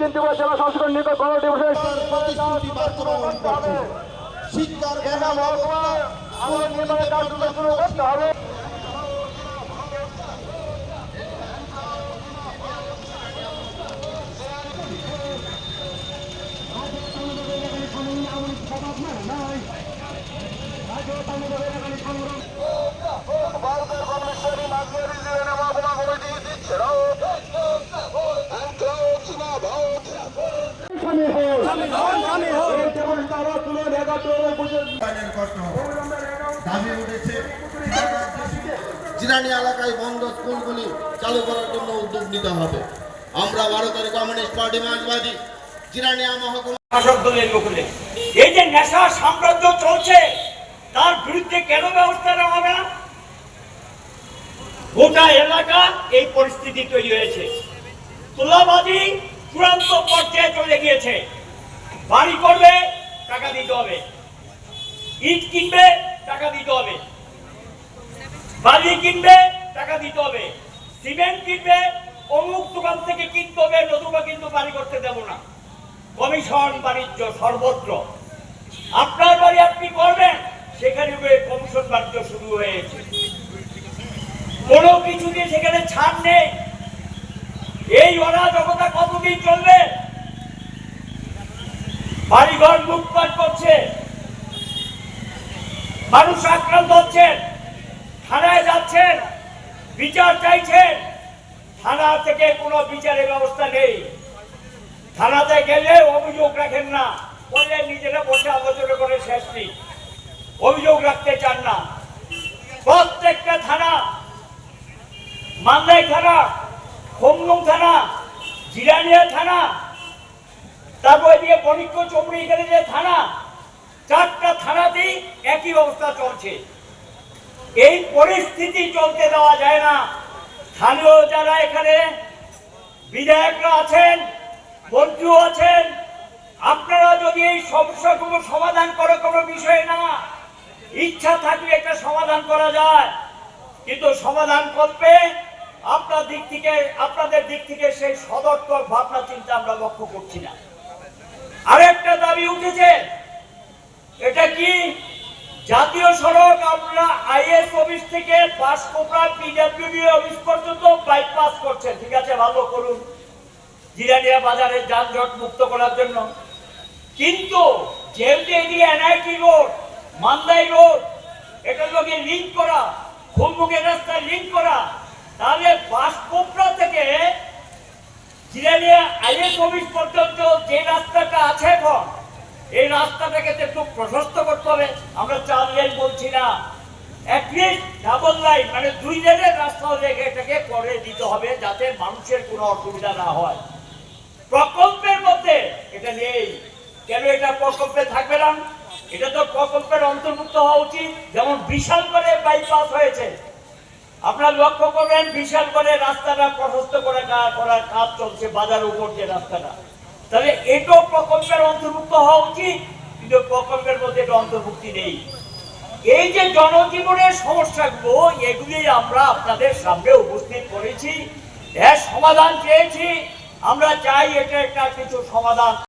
দক্ষিণ ত্রিপুরা জেলা সংসদের নিকট কমিটি বসে শিক্ষার আমাদের নির্মাণের কাজ শুরু করতে হবে ভারতের কমিউনিস্ট মাধ্যমে মহকুমা কমিটি দিচ্ছে উন্নয়নের কষ্ট হবে। জিরানি এলাকায় বন্ধ স্কুলগুলি চালু করার জন্য উদ্যোগ নিতে হবে। আমরা ভারতের কমিউনিস্ট পার্টি মার্ক্সবাদী জিরানিয়া মহকুমা এই যে নেশা সাম্রাজ্য চলছে, তার বিরুদ্ধে কেন ব্যবস্থা নেওয়া হবে না? গোটা এলাকা এই পরিস্থিতি তৈরি হয়েছে। তোলাবাজি চূড়ান্ত পর্যায়ে চলে গিয়েছে। বাড়ি করবে, টাকা দিতে হবে। ইট কিনবে, টাকা দিতে হবে। বালি কিনবে, টাকা দিতে হবে। সিমেন্ট কিনবে, অমুক দোকান থেকে কিনতে হবে, নতুবা কিন্তু বাড়ি করতে দেবো না। কমিশন বাণিজ্য সর্বত্র। আপনার বাড়ি আপনি করবেন, সেখানে কমিশন বাণিজ্য শুরু হয়েছে। কোনো কিছুতে সেখানে ছাড় নেই। এই অরাজকতা কতদিন চলবে? লুটপাট করছে। মানুষ আক্রান্ত হচ্ছেন থানায় যাচ্ছেন। বিচার চাইছেন। থানা থেকে কোনো বিচারের ব্যবস্থা নেই। থানাতে গেলে অভিযোগ রাখেন না। বলে নিজেরা বসে আলোচনা করে শেষ নেই। অভিযোগ রাখতে চান না। প্রত্যেকটা থানা, মান্দাই থানা হোমলুং থানা জিরানিয়া থানা তারপরে দিয়ে বণিক্য চৌমুড়ি এখানে যে থানা, চারটা থানাতেই একই অবস্থা চলছে। এই পরিস্থিতি চলতে দেওয়া যায় না। স্থানীয় যারা এখানে বিধায়করা আছেন, মন্ত্রীও আছেন, আপনারা যদি এই সমস্যাগুলো সমাধান করে কোনো বিষয় না, ইচ্ছা থাকলে এটা সমাধান করা যায়। কিন্তু সমাধান করবে আপনার দিক থেকে, আপনাদের দিক থেকে সেই সদর্থক ভাবনা, চিন্তা আমরা লক্ষ্য করছি না। আরেকটা দাবি উঠেছে। এটা কি? জাতীয় সড়ক আমরা আইএস অফিস থেকে বাসকোপড়া পিডব্লিউডি অফিস পর্যন্ত বাইপাস করছেন ঠিক আছে, ভালো করুন। জিরানিয়া বাজারের যানজট মুক্ত করার জন্য। কিন্তু যেহেতু এদিকে এনআইটি রোড, মান্দাই রোড এটার লগে লিঙ্ক করা খুলমুখের রাস্তায় লিঙ্ক করা, তাহলে বাসকোপড়া থেকে জিরানিয়া অফিস পর্যন্ত যে রাস্তাটা আছে এখন, এই রাস্তাটাকে একটু প্রশস্ত করতে হবে। আমরা চার লেন বলছি না। অ্যাটলিস্ট ডাবল লাইন মানে দুই লেনের রাস্তা হলে এটাকে করে দিতে হবে যাতে মানুষের কোনো অসুবিধা না হয়। প্রকল্পের মধ্যে এটা নেই। কেন এটা প্রকল্পে থাকবে না? এটা তো প্রকল্পের অন্তর্ভুক্ত হওয়া উচিত। যেমন বিশাল করে বাইপাস হয়েছে। আপনারা লক্ষ্য করবেন, বিশাল করে রাস্তাটা প্রশস্ত করে করার কাজ চলছে বাজার উপর যে রাস্তাটা। তাহলে এটাও প্রকল্পের অন্তর্ভুক্ত হওয়া উচিত, কিন্তু প্রকল্পের মধ্যে এটা অন্তর্ভুক্তি নেই। এই যে জনজীবনের সমস্যাগুলো, এগুলি আমরা আপনাদের সামনে উপস্থিত করেছি। এর সমাধান চেয়েছি। আমরা চাই এটা একটা কিছু সমাধান।